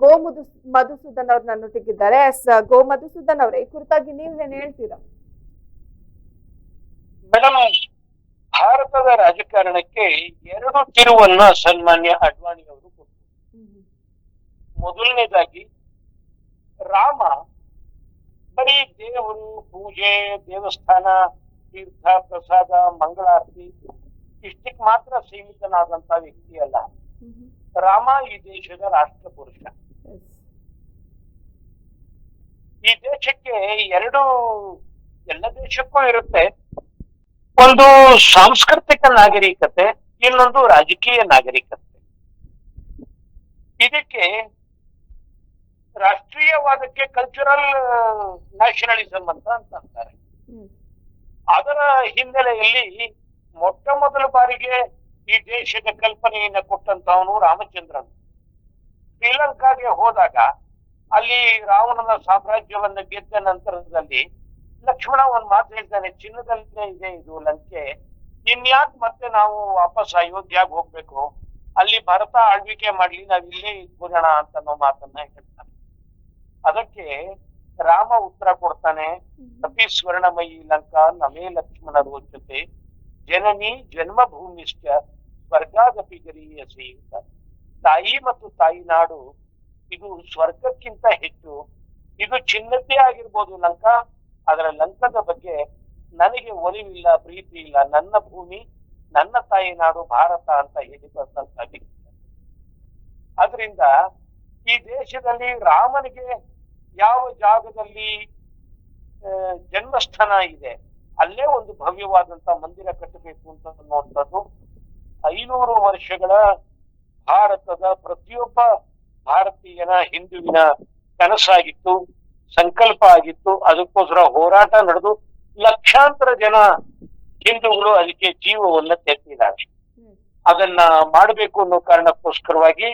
ಗೋ ಮಧು ಮಧುಸೂದನ್ ಅವ್ರ ನನ್ನೊಟ್ಟಿಗಿದ್ದಾರೆ. Yes go Madhusudan ಅವರೇ ಈ ಕುರಿತಾಗಿ ನೀವು ಏನ್ ಹೇಳ್ತೀರಾ? ಮೇಡಮ್ ಭಾರತದ ರಾಜಕಾರಣಕ್ಕೆ ಎರಡು ತಿರುವನ್ನ ಸನ್ಮಾನ್ಯ ಅಡ್ವಾಣಿ ಅವರು ಕೊಟ್ಟರು ಮೊದಲನೇದಾಗಿ ರಾಮ ಬರೀ ದೇವರು ಪೂಜೆ ದೇವಸ್ಥಾನ ತೀರ್ಥ ಪ್ರಸಾದ ಮಂಗಳಾರತಿ ಇಷ್ಟಕ್ಕೆ ಮಾತ್ರ ಸೀಮಿತನಾದಂತ ವ್ಯಕ್ತಿ ಅಲ್ಲ. ರಾಮ ಈ ದೇಶದ ರಾಷ್ಟ್ರ ಪುರುಷ ಎಸ್ ಈ ದೇಶಕ್ಕೆ ಎರಡು ಎಲ್ಲ ದೇಶಕ್ಕೂ ಇರುತ್ತೆ. ಒಂದು ಸಾಂಸ್ಕೃತಿಕ ನಾಗರಿಕತೆ ಇನ್ನೊಂದು ರಾಜಕೀಯ ನಾಗರಿಕತೆ. ಇದಕ್ಕೆ ರಾಷ್ಟ್ರೀಯವಾದಕ್ಕೆ ಕಲ್ಚರಲ್ ನ್ಯಾಷನಲಿಸಂ ಅಂತ ಅಂತ ಅಂತಾರೆ ಅದರ ಹಿನ್ನೆಲೆಯಲ್ಲಿ ಮೊಟ್ಟ ಮೊದಲ ಬಾರಿಗೆ ಈ ದೇಶದ ಕಲ್ಪನೆಯನ್ನ ಕೊಟ್ಟಂತವನು ರಾಮಚಂದ್ರನ್. ಶ್ರೀಲಂಕಾಗೆ ಹೋದಾಗ ಅಲ್ಲಿ ರಾವಣನ ಸಾಮ್ರಾಜ್ಯವನ್ನ ಗೆದ್ದ ನಂತರದಲ್ಲಿ ಲಕ್ಷ್ಮಣ ಒಂದ್ ಮಾತು ಹೇಳ್ತಾನೆ ಚಿನ್ನದಲ್ಲೇ ಇದೆ ಇದು ಲಂಕೆ. ಇನ್ಯಾಕ್ ಮತ್ತೆ ನಾವು ವಾಪಸ್ ಅಯೋಧ್ಯಾಗ ಹೋಗ್ಬೇಕು? ಅಲ್ಲಿ ಭರತ ಆಳ್ವಿಕೆ ಮಾಡ್ಲಿ, ನಾವ್ ಇಲ್ಲೇ ಇದ್ಬಿಡೋಣ ಅಂತ ಅನ್ನೋ ಮಾತನ್ನ ಹೇಳ್ತಾನೆ. ಅದಕ್ಕೆ ರಾಮ ಉತ್ತರ ಕೊಡ್ತಾನೆ ಅತಿ ಸ್ವರ್ಣಮಯಿ ಲಂಕಾ, ನಮೇ ಲಕ್ಷ್ಮಣ ರೋಚತೆ ಜನನಿ ಜನ್ಮಭೂಮಿಶ್ಚ, ಸ್ವರ್ಗಾದಪಿ ಗರೀಯಸಿ ಅಂತ. ತಾಯಿ ಮತ್ತು ತಾಯಿ ನಾಡು ಇದು ಸ್ವರ್ಗಕ್ಕಿಂತ ಹೆಚ್ಚು, ಇದು ಚಿನ್ನದ್ದೇ ಆಗಿರ್ಬೋದು ಲಂಕ. ಅದರ ಲಂಕದ ಬಗ್ಗೆ ನನಗೆ ಒಲಿವಿಲ್ಲ, ಪ್ರೀತಿ ಇಲ್ಲ. ನನ್ನ ಭೂಮಿ, ನನ್ನ ತಾಯಿ ನಾಡು ಭಾರತ ಅಂತ ಹೇಳಿ ಆದ್ರಿಂದ ಈ ದೇಶದಲ್ಲಿ ರಾಮನಿಗೆ ಯಾವ ಜಾಗದಲ್ಲಿ ಜನ್ಮಸ್ಥಾನ ಇದೆ, ಅಲ್ಲೇ ಒಂದು ಭವ್ಯವಾದಂತ ಮಂದಿರ ಕಟ್ಟಬೇಕು ಅಂತ ಅನ್ನುವಂಥದ್ದು ಐನೂರು ವರ್ಷಗಳ ಭಾರತದ ಪ್ರತಿಯೊಬ್ಬ ಭಾರತೀಯನ ಹಿಂದುವಿನ ಕನಸಾಗಿತ್ತು, ಸಂಕಲ್ಪ ಆಗಿತ್ತು, ಅದಕ್ಕೋಸ್ಕರ ಹೋರಾಟ ನಡೆದು ಲಕ್ಷಾಂತರ ಜನ ಹಿಂದೂಗಳು ಅದಕ್ಕೆ ಜೀವವನ್ನ ತೆತ್ತಿದ್ದಾರೆ ಅದನ್ನ ಮಾಡಬೇಕು ಅನ್ನೋ ಕಾರಣಕ್ಕೋಸ್ಕರವಾಗಿ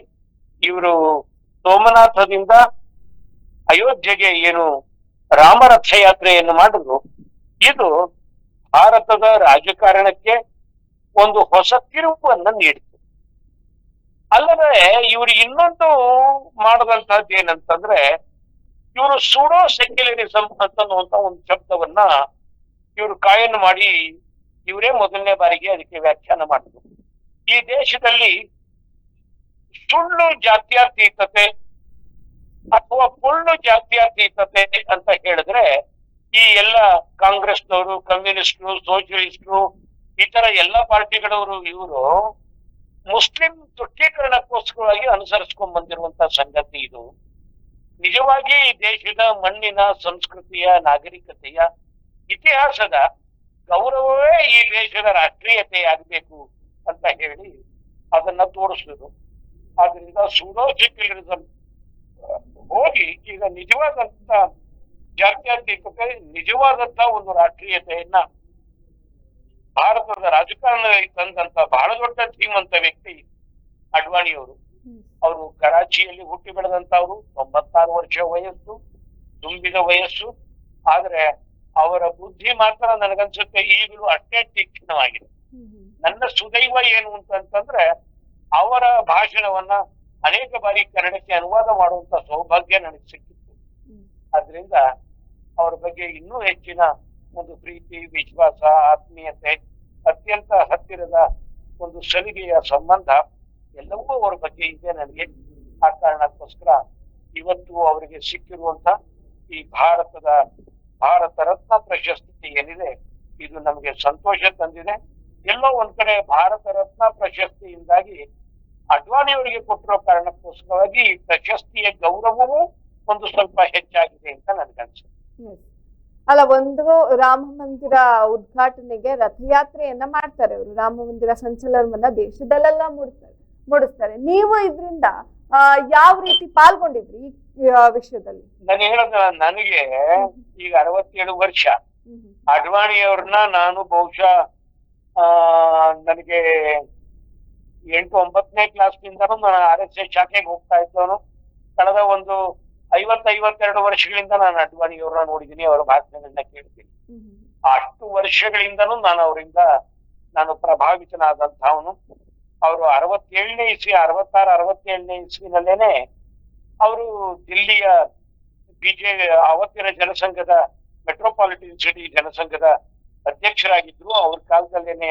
ಇವರು ಸೋಮನಾಥದಿಂದ ಅಯೋಧ್ಯೆಗೆ ಏನು ರಾಮರಥ ಯಾತ್ರೆಯನ್ನು ಮಾಡಿದ್ರು. ಇದು ಭಾರತದ ರಾಜಕಾರಣಕ್ಕೆ ಒಂದು ಹೊಸ ತಿರುಪನ್ನ ನೀಡಿತು. ಅಲ್ಲದೆ ಇವರು ಇನ್ನೊಂದು ಮಾಡದಂತಹದ್ದು ಏನಂತಂದ್ರೆ, ಇವರು ಸೂಡೋ ಸೆಕ್ಯುಲರಿಸಂ ಅಂತನ್ನುವಂತ ಒಂದು ಶಬ್ದವನ್ನ ಇವರು ಕಾಯನ್ ಮಾಡಿ ಇವರೇ ಮೊದಲನೇ ಬಾರಿಗೆ ಅದಕ್ಕೆ ವ್ಯಾಖ್ಯಾನ ಮಾಡಿದ್ರು. ಈ ದೇಶದಲ್ಲಿ ಸುಳ್ಳು ಜಾತ್ಯಾತೀತತೆ ಅಥವಾ ಪುಳ್ಳು ಜಾತ್ಯಾತೀತತೆ ಅಂತ ಹೇಳಿದ್ರೆ, ಈ ಎಲ್ಲ ಕಾಂಗ್ರೆಸ್ನವರು, ಕಮ್ಯುನಿಸ್ಟ್ರು ಸೋಷಿಯಲಿಸ್ಟ್ರು ಇತರ ಎಲ್ಲ ಪಾರ್ಟಿಗಳವರು ಇವರು ಮುಸ್ಲಿಂ ತುಷ್ಟೀಕರಣಕ್ಕೋಸ್ಕರವಾಗಿ ಅನುಸರಿಸ್ಕೊಂಡ್ ಬಂದಿರುವಂತ ಸಂಗತಿ ಇದು. ನಿಜವಾಗಿ ಈ ದೇಶದ ಮಣ್ಣಿನ ಸಂಸ್ಕೃತಿಯ ನಾಗರಿಕತೆಯ ಇತಿಹಾಸದ ಗೌರವವೇ ಈ ದೇಶದ ರಾಷ್ಟ್ರೀಯತೆ ಆಗಬೇಕು ಅಂತ ಹೇಳಿ ಅದನ್ನ ತೋರಿಸಿದ್ರು. ಆದ್ರಿಂದ ಸೂಡೋ ಸೆಕ್ಯುಲರಿಸಂ ಹೋಗಿ ಈಗ ನಿಜವಾದಂತ ಜಾತ್ಯತೀತತೆ, ನಿಜವಾದಂತ ಒಂದು ರಾಷ್ಟ್ರೀಯತೆಯನ್ನ ಭಾರತದ ರಾಜಕಾರಣದಲ್ಲಿ ತಂದಂತ ಬಹಳ ದೊಡ್ಡ ಧೀಮಂತ ವ್ಯಕ್ತಿ ಅಡ್ವಾಣಿಯವರು. ಅವರು ಕರಾಚಿಯಲ್ಲಿ ಹುಟ್ಟಿ ಬೆಳೆದಂತವ್ರು ತೊಂಬತ್ತಾರು ವರ್ಷ ವಯಸ್ಸು ತುಂಬಿದ ವಯಸ್ಸು. ಆದ್ರೆ ಅವರ ಬುದ್ಧಿ ಮಾತ್ರ ನನಗನ್ಸುತ್ತೆ ಈಗಲೂ ಅಷ್ಟೇ ತೀಕ್ಷ್ಣವಾಗಿದೆ. ನನ್ನ ಸುದೈವ ಏನು ಅಂತಂದ್ರೆ ಅವರ ಭಾಷಣವನ್ನ ಅನೇಕ ಬಾರಿ ಕನ್ನಡಕ್ಕೆ ಅನುವಾದ ಮಾಡುವಂತ ಸೌಭಾಗ್ಯ ನನಗೆ ಸಿಕ್ಕಿತ್ತು. ಅದರಿಂದ ಆದ್ರಿಂದ ಅವರ ಬಗ್ಗೆ ಇನ್ನೂ ಹೆಚ್ಚಿನ ಒಂದು ಪ್ರೀತಿ, ವಿಶ್ವಾಸ, ಆತ್ಮೀಯತೆ, ಅತ್ಯಂತ ಹತ್ತಿರದ ಒಂದು ಸಲಿಗೆಯ ಸಂಬಂಧ ಎಲ್ಲವೂ ಅವರ ಬಗ್ಗೆ ಇದೆ ನನಗೆ. ಆ ಕಾರಣಕ್ಕೋಸ್ಕರ ಇವತ್ತು ಅವರಿಗೆ ಸಿಕ್ಕಿರುವಂತ ಈ ಭಾರತದ, ಭಾರತ ರತ್ನ ಪ್ರಶಸ್ತಿ ಏನಿದೆ, ಇದು ನಮಗೆ ಸಂತೋಷ ತಂದಿದೆ. ಎಲ್ಲೋ ಒಂದ್ ಕಡೆ ಭಾರತ ರತ್ನ ಪ್ರಶಸ್ತಿಯಿಂದಾಗಿ ಅಡ್ವಾಣಿಯವರಿಗೆ ಕೊಟ್ಟಿರೋ ಕಾರಣಕ್ಕೋಸ್ಕರವಾಗಿ ಪ್ರಶಸ್ತಿಯ ಗೌರವವೂ ಒಂದು ಸ್ವಲ್ಪ ಹೆಚ್ಚಾಗಿದೆ ಅಂತ ನನ್ಗನ್ಸುತ್ತೆ. ಅಲ್ಲ ಒಂದು ರಾಮ ಮಂದಿರ ಉದ್ಘಾಟನೆಗೆ ರಥಯಾತ್ರೆಯನ್ನ ಮಾಡ್ತಾರೆ ಅವರು ರಾಮ ಮಂದಿರ ಸಂಚಲನವನ್ನ ದೇಶದಲ್ಲೆಲ್ಲ ಮೂಡಿಸ್ತಾರೆ ಮೂಡಿಸ್ತಾರೆ. ನೀವು ಇದರಿಂದ ಯಾವ ರೀತಿ ಪಾಲ್ಗೊಂಡಿದ್ರಿ ಈ ವಿಷಯದಲ್ಲಿ? ನಾನು ಹೇಳೋದ ನನಗೆ ಈಗ ಅರವತ್ತೇಳು ವರ್ಷ. ಅಡ್ವಾಣಿ ಅವ್ರನ್ನ ಅಡ್ವಾಣಿಯವ್ರನ್ನ ನಾನು ಬಹುಶಃ ಆ ನನಗೆ ಎಂಟು ಒಂಬತ್ತನೇ ಕ್ಲಾಸ್ನಿಂದನೂ ನಾನು ಆರ್ ಎಸ್ ಎಸ್ ಶಾಖೆಗೆ ಹೋಗ್ತಾ ಇದ್ದವನು. ಕಳೆದ ಒಂದು ಐವತ್ ಐವತ್ತೆರಡು ವರ್ಷಗಳಿಂದ ನಾನು ಅಡ್ವಾಣಿ ಅಡ್ವಾಣಿಯವ್ರನ್ನ ನೋಡಿದ್ದೀನಿ ಅವರ ಭಾಷಣಗಳನ್ನ ಕೇಳ್ತೀನಿ. ಅಷ್ಟು ವರ್ಷಗಳಿಂದನೂ ನಾನು ಅವರಿಂದ ನಾನು ಪ್ರಭಾವಿತನಾದಂತಹವನು ಅವರು ಅರವತ್ತೇಳನೇ ಇಸ್ವಿ ಅರವತ್ತಾರು ಅರವತ್ತೇಳನೇ ಇಸ್ವಿನಲ್ಲೇನೆ ಅವರು ದಿಲ್ಲಿಯ ಬಿಜೆ ಅವತ್ತಿನ ಜನಸಂಘದ ಮೆಟ್ರೋಪಾಲಿಟನ್ ಸಿಟಿ ಜನಸಂಘದ ಅಧ್ಯಕ್ಷರಾಗಿದ್ರು. ಅವ್ರ ಕಾಲದಲ್ಲೇನೆ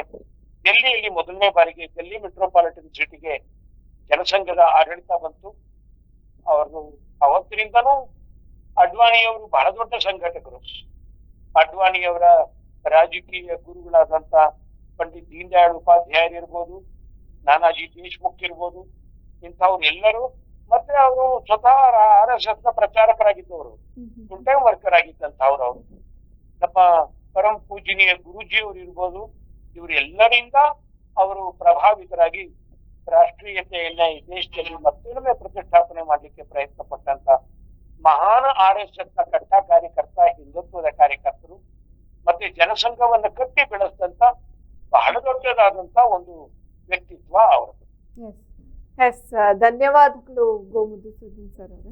ಡೆಲ್ಲಿಯಲ್ಲಿ ಮೊದಲನೇ ಬಾರಿಗೆ ಡೆಲ್ಲಿ ಮೆಟ್ರೋಪಾಲಿಟನ್ ಸಿಟಿಗೆ ಜನಸಂಘದ ಆಡಳಿತ ಬಂತು. ಅವರು ಅವತ್ತಿನಿಂದನೂ ಅಡ್ವಾಣಿಯವರು ಬಹಳ ದೊಡ್ಡ ಸಂಘಟಕರು. ಅಡ್ವಾಣಿಯವರ ರಾಜಕೀಯ ಗುರುಗಳಾದಂತ ಪಂಡಿತ್ ದೀನ್ ದಯಾಳ್ ಉಪಾಧ್ಯಾಯರು ಇರ್ಬೋದು ನಾನಾಜಿ ದೇಶ್ಮುಖ್ ಇರ್ಬೋದು ಇಂಥವ್ರೆಲ್ಲರೂ ಮತ್ತೆ ಅವರು ಸ್ವತಃ ಆರ್ ಎಸ್ ಎಸ್ನ ಪ್ರಚಾರಕರಾಗಿದ್ದವರು ಫುಲ್ ಟೈಮ್ ವರ್ಕರ್ ಆಗಿದ್ದಂಥವ್ರು ಅವರು. ನಮ್ಮ ಪರಂ ಪೂಜನೀಯ ಗುರುಜಿಯವರು ಇರ್ಬೋದು ಇವರೆಲ್ಲರಿಂದ ಅವರು ಪ್ರಭಾವಿತರಾಗಿ ರಾಷ್ಟ್ರೀಯತೆಯನ್ನ ಈ ದೇಶದಲ್ಲಿ ಮತ್ತೊಮ್ಮೆ ಪ್ರತಿಷ್ಠಾಪನೆ ಮಾಡಲಿಕ್ಕೆ ಪ್ರಯತ್ನ ಪಟ್ಟಂತ ಮಹಾನ್ ಆರ್ ಎಸ್ ಎಸ್ನ ಕಟ್ಟ ಕಾರ್ಯಕರ್ತ, ಹಿಂದುತ್ವದ ಕಾರ್ಯಕರ್ತರು ಮತ್ತೆ ಜನಸಂಘವನ್ನ ಕಟ್ಟಿ ಬೆಳೆಸಿದಂತ ಬಹಳ ದೊಡ್ಡದಾದಂತ ಒಂದು ವ್ಯಕ್ತಿತ್ವ ಅವರದ್ದು ಎಸ್ ಎಸ್ ಧನ್ಯವಾದಗಳು ಗೋಮುದು ಸುಧೀನ್ ಸರ್ ಅವರೇ.